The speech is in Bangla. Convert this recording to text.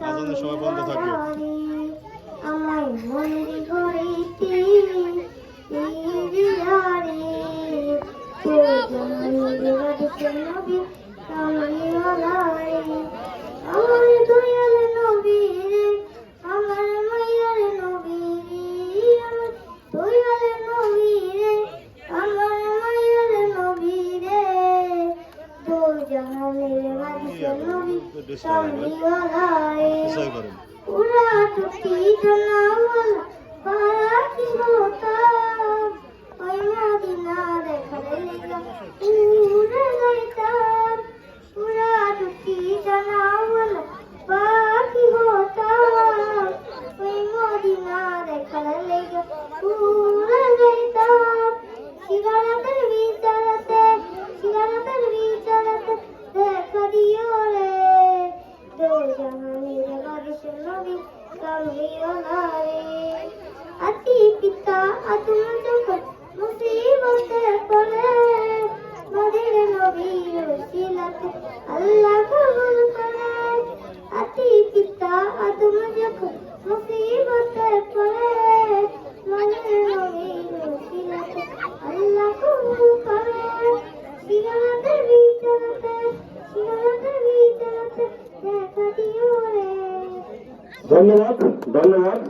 আজানের সময় বন্ধ থাকবে। আমার মনের ঘরেতে ইন্দিরারে তো জাহানের বাড়িতে নবী কামলিওয়ালারে আমার দয়াল নবী রে আমার মায়ার নবী রে আমার দয়াল নবী রে আমার মায়ার নবী রে তো উড়া টুটি জানাওয়াল পারাকি হোতা ওই মদিনা দেখালে উড়ে যাইতাম উড়া টুটি হোতা ওই মদিনা দেখালে উড়ে আতি পিতা আতুম যখন মুসিবতে পড়ে মদির নবীর ওসিলাতে আল্লাহ কবুল করে আতি পিতা আতুম যখন মুসিবতে ধন্যবাদ ধন্যবাদ।